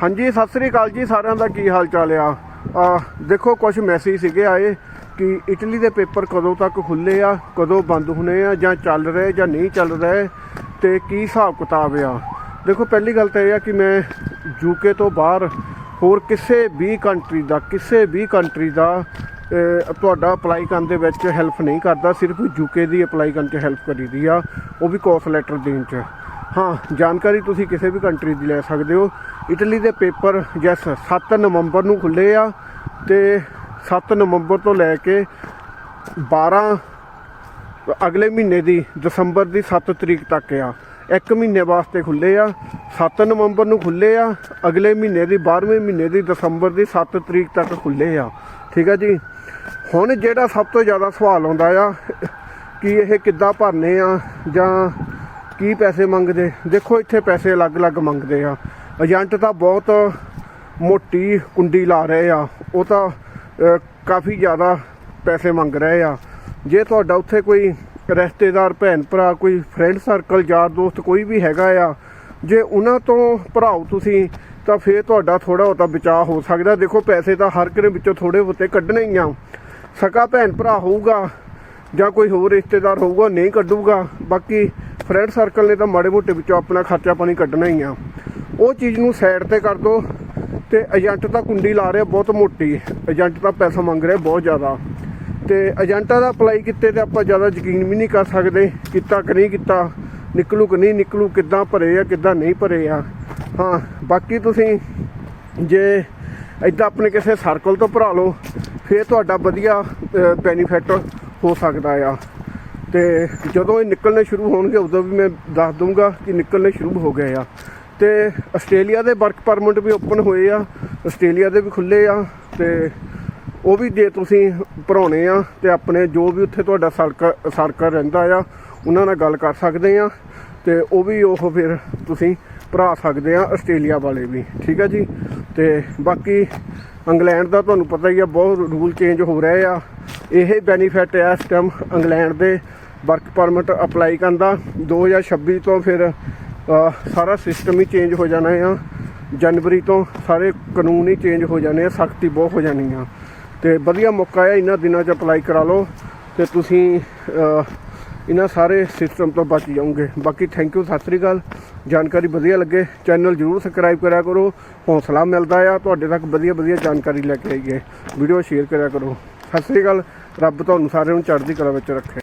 ਹਾਂਜੀ, ਸਤਿ ਸ੍ਰੀ ਅਕਾਲ ਜੀ, ਸਾਰਿਆਂ ਦਾ ਕੀ ਹਾਲ ਚਾਲ ਆ? ਦੇਖੋ ਕੁਝ ਮੈਸੇਜ ਸੀਗੇ ਆਏ ਕਿ ਇਟਲੀ ਦੇ ਪੇਪਰ ਕਦੋਂ ਤੱਕ ਖੁੱਲੇ ਆ, ਕਦੋਂ ਬੰਦ ਹੋਣੇ ਆ, ਜਾਂ ਚੱਲ ਰਹੇ ਜਾਂ ਨਹੀਂ ਚੱਲ ਰਹੇ ਤੇ ਕੀ ਹਿਸਾਬ ਕਿਤਾਬ ਆ? ਦੇਖੋ, ਪਹਿਲੀ ਗੱਲ ਤਾਂ ਇਹ ਆ ਕਿ ਮੈਂ ਯੂਕੇ ਤੋਂ ਬਾਹਰ ਹੋਰ ਕਿਸੇ ਵੀ ਕੰਟਰੀ ਦਾ, ਕਿਸੇ ਵੀ ਕੰਟਰੀ ਦਾ ਤੁਹਾਡਾ ਅਪਲਾਈ ਕਰਨ ਦੇ ਵਿੱਚ ਹੈਲਪ ਨਹੀਂ ਕਰਦਾ, ਸਿਰਫ ਯੂਕੇ ਦੀ ਅਪਲਾਈ ਕਰਨ 'ਚ ਹੈਲਪ ਕਰੀਦੀ ਆ, ਉਹ ਵੀ ਕੋਸ ਲੈਟਰ ਦੇਣ 'ਚ। ਹਾਂ, ਜਾਣਕਾਰੀ ਤੁਸੀਂ ਕਿਸੇ ਵੀ ਕੰਟਰੀ ਦੀ ਲੈ ਸਕਦੇ ਹੋ। ਇਟਲੀ ਦੇ ਪੇਪਰ ਜੈਸ 7 ਨਵੰਬਰ ਨੂੰ ਖੁੱਲੇ ਆ ਤੇ 7 ਨਵੰਬਰ ਤੋਂ ਲੈ ਕੇ 12 ਅਗਲੇ ਮਹੀਨੇ ਦੀ ਦਸੰਬਰ ਦੀ 7 ਤਰੀਕ ਤੱਕ ਆ। ਇੱਕ ਮਹੀਨੇ ਵਾਸਤੇ ਖੁੱਲੇ ਆ। 7 ਨਵੰਬਰ ਨੂੰ ਖੁੱਲੇ ਆ। ਅਗਲੇ ਮਹੀਨੇ ਦੀ 12ਵੇਂ ਮਹੀਨੇ ਦੀ ਦਸੰਬਰ ਦੀ 7 ਤਰੀਕ ਤੱਕ ਖੁੱਲੇ ਆ। ਠੀਕ ਆ ਜੀ? ਹੁਣ ਜਿਹੜਾ ਸਭ ਤੋਂ ਜ਼ਿਆਦਾ ਸਵਾਲ ਆਉਂਦਾ ਆ, ਕਿ ਇਹ ਕਿੱਦਾਂ ਭਰਨੇ ਆ ਜਾਂ ਕੀ ਪੈਸੇ ਮੰਗਦੇ? ਦੇਖੋ, ਇੱਥੇ ਪੈਸੇ ਅਲੱਗ-ਅਲੱਗ ਮੰਗਦੇ ਆ। ਏਜੰਟ ਤਾਂ ਬਹੁਤ ਮੋਟੀ ਕੁੰਡੀ ਲਾ ਰਹੇ ਆ। ਉਹ ਤਾਂ ਕਾਫੀ ਜ਼ਿਆਦਾ ਪੈਸੇ ਮੰਗ ਰਹੇ ਆ। ਜੇ ਤੁਹਾਡਾ ਉੱਥੇ ਕੋਈ ਰਿਸ਼ਤੇਦਾਰ, ਭੈਣ ਭਰਾ, ਕੋਈ ਫਰੈਂਡ ਸਰਕਲ ਯਾਰ ਦੋਸਤ ਕੋਈ ਵੀ ਹੈਗਾ ਆ, ਜੇ ਉਹਨਾਂ ਤੋਂ ਭਰਾਓ ਤੁਸੀਂ, ਤਾਂ ਫੇਰ ਤੁਹਾਡਾ ਥੋੜਾ ਬਹੁਤਾ ਬਚਾਅ ਹੋ ਸਕਦਾ। ਦੇਖੋ, ਪੈਸੇ ਤਾਂ ਹਰ ਕਿਰੇ ਵਿੱਚੋਂ ਥੋੜੇ ਬਹੁਤੇ ਕੱਢਣੇ ਹੀ ਆ। ਸਕਾ ਭੈਣ ਭਰਾ ਹੋਊਗਾ ਜਾਂ ਕੋਈ ਹੋਰ ਰਿਸ਼ਤੇਦਾਰ ਹੋਊਗਾ, ਨਹੀਂ ਕੱਢੂਗਾ। ਬਾਕੀ ਫਰੈਂਡ ਸਰਕਲ ਨੇ ਤਾਂ ਮਾੜੇ ਮੋਟੇ ਵਿੱਚੋਂ ਆਪਣਾ ਖਰਚਾ ਪਾਣੀ ਕੱਢਣਾ ਹੀ ਆ। ਉਹ ਚੀਜ਼ ਨੂੰ ਸਾਈਡ ਤੇ ਕਰ ਦੋ ਤੇ ਏਜੰਟ ਤਾਂ ਕੁੰਡੀ ਲਾ ਰਿਹਾ, ਬਹੁਤ ਮੋਟੀ। ਏਜੰਟ ਤਾਂ ਪੈਸਾ ਮੰਗ ਰਿਹਾ ਬਹੁਤ ਜ਼ਿਆਦਾ। ਤੇ ਏਜੰਟਾਂ ਦਾ ਅਪਲਾਈ ਕੀਤੇ ਤੇ ਆਪਾਂ ਜ਼ਿਆਦਾ ਯਕੀਨ ਵੀ ਨਹੀਂ ਕਰ ਸਕਦੇ ਕੀਤਾ ਕਿ ਨਹੀਂ ਕੀਤਾ, ਨਿਕਲੂ ਕਿ ਨਹੀਂ ਨਿਕਲੂ, ਕਿੱਦਾਂ ਭਰੇ ਆ, ਕਿੱਦਾਂ ਨਹੀਂ ਭਰੇ ਆ। ਹਾਂ, ਬਾਕੀ ਤੁਸੀਂ ਜੇ ਇਦਾਂ ਆਪਣੇ ਕਿਸੇ ਸਰਕਲ ਤੋਂ ਭਰਾ ਲਓ, ਫਿਰ ਤੁਹਾਡਾ ਵਧੀਆ ਬੈਨੀਫਿਟ ਹੋ ਸਕਦਾ ਆ। ਤੇ ਜਦੋਂ ਇਹ ਨਿਕਲਣੇ ਸ਼ੁਰੂ ਹੋਣਗੇ, ਉਦੋਂ ਵੀ ਮੈਂ ਦੱਸ ਦੂੰਗਾ ਕਿ ਨਿਕਲਣੇ ਸ਼ੁਰੂ ਹੋ ਗਏ ਆ। ਤੇ ਆਸਟ੍ਰੇਲੀਆ ਦੇ ਵਰਕ ਪਰਮਿਟ ਵੀ ਓਪਨ ਹੋਏ ਆ, ਆਸਟ੍ਰੇਲੀਆ ਦੇ ਵੀ ਖੁੱਲੇ ਆ ਤੇ ਉਹ ਵੀ ਜੇ ਤੁਸੀਂ ਭਰਾਉਣੇ ਆ ਤੇ ਆਪਣੇ ਜੋ ਵੀ ਉੱਥੇ ਤੁਹਾਡਾ ਸਰਕਲ ਸਰਕਲ ਰਹਿੰਦਾ ਆ, ਉਹਨਾਂ ਨਾਲ ਗੱਲ ਕਰ ਸਕਦੇ ਆ ਤੇ ਉਹ ਵੀ ਉਹ ਫਿਰ ਤੁਸੀਂ ਭਰਾ ਸਕਦੇ ਆ ਆਸਟ੍ਰੇਲੀਆ ਵਾਲੇ ਵੀ, ਠੀਕ ਆ ਜੀ? ਤੇ ਬਾਕੀ ਇੰਗਲੈਂਡ ਦਾ ਤੁਹਾਨੂੰ ਪਤਾ ਹੀ ਆ, ਬਹੁਤ ਰੂਲ ਚੇਂਜ ਹੋ ਰਹੇ ਆ। ਇਹ ਬੈਨੀਫਿਟ ਆ ਇਸ ਟਾਈਮ ਇੰਗਲੈਂਡ ਦੇ ਵਰਕ ਪਰਮਿਟ ਅਪਲਾਈ ਕਰਨ ਦਾ। 2026 ਤੋਂ ਫਿਰ ਸਾਰਾ ਸਿਸਟਮ ਹੀ ਚੇਂਜ ਹੋ ਜਾਣਾ ਆ। ਜਨਵਰੀ ਤੋਂ ਸਾਰੇ ਕਾਨੂੰਨ ਹੀ ਚੇਂਜ ਹੋ ਜਾਣੇ ਆ, ਸਖਤੀ ਬਹੁਤ ਹੋ ਜਾਣੀ ਆ। ਤੇ ਵਧੀਆ ਮੌਕਾ ਆ, ਇਹਨਾਂ ਦਿਨਾਂ 'ਚ ਅਪਲਾਈ ਕਰਾ ਲਓ ਤੇ ਤੁਸੀਂ ਇਹਨਾਂ ਸਾਰੇ ਸਿਸਟਮ ਤੋਂ ਬਚ ਜਾਓਗੇ। ਬਾਕੀ ਥੈਂਕ ਯੂ ਸਤਿ ਸ੍ਰੀ ਅਕਾਲ। ਜਾਣਕਾਰੀ ਵਧੀਆ ਲੱਗੇ ਚੈਨਲ ਜਰੂਰ ਸਬਸਕ੍ਰਾਈਬ ਕਰਿਆ ਕਰੋ। ਹੌਸਲਾ ਮਿਲਦਾ ਆ, ਤੁਹਾਡੇ ਤੱਕ ਵਧੀਆ ਵਧੀਆ ਜਾਣਕਾਰੀ ਲੈ ਕੇ ਆਈਏ। ਵੀਡੀਓ ਸ਼ੇਅਰ ਕਰਿਆ ਕਰੋ। ਸਤਿ ਸ੍ਰੀ ਅਕਾਲ। ਰੱਬ ਤੁਹਾਨੂੰ ਸਾਰਿਆਂ ਨੂੰ ਚੜ੍ਹਦੀ ਕਲਾ ਵਿੱਚ ਰੱਖੇ।